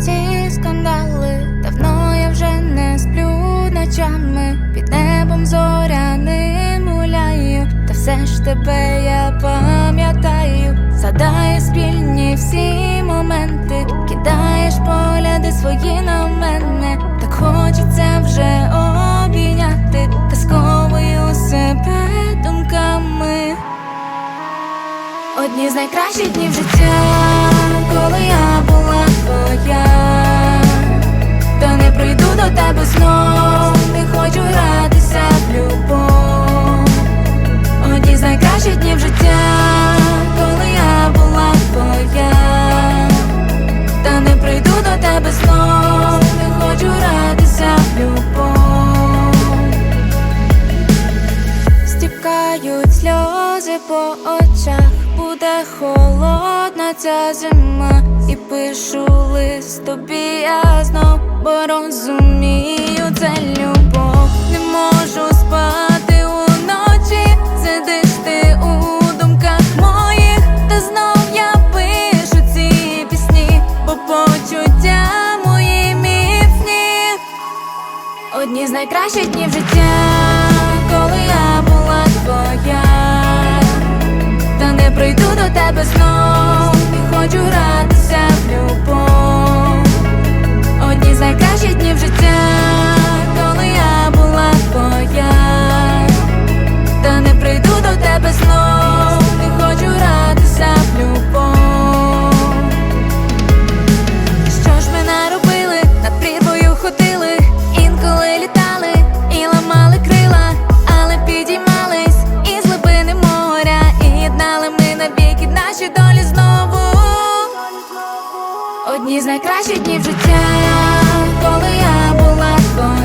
ці скандали, давно я вже не сплю ночами, під небом зоряним гуляю, та все ж тебе я пам'ятаю, Задає спільні всі моменти, кидаєш погляди свої на мене, так хочеться вже обійняти, та сковую себе думками. Одні з найкращих днів життя. Стікають сльози по очах, буде холодна ця зима, і пишу лист тобі я знов, бо розумію, це любов. Не можу спати уночі, сидиш ти у думках моїх, та знов я пишу ці пісні, бо почуття мої міцні. Одні з найкращих днів життя, до тебе Одні з найкращих днів життя, коли я була та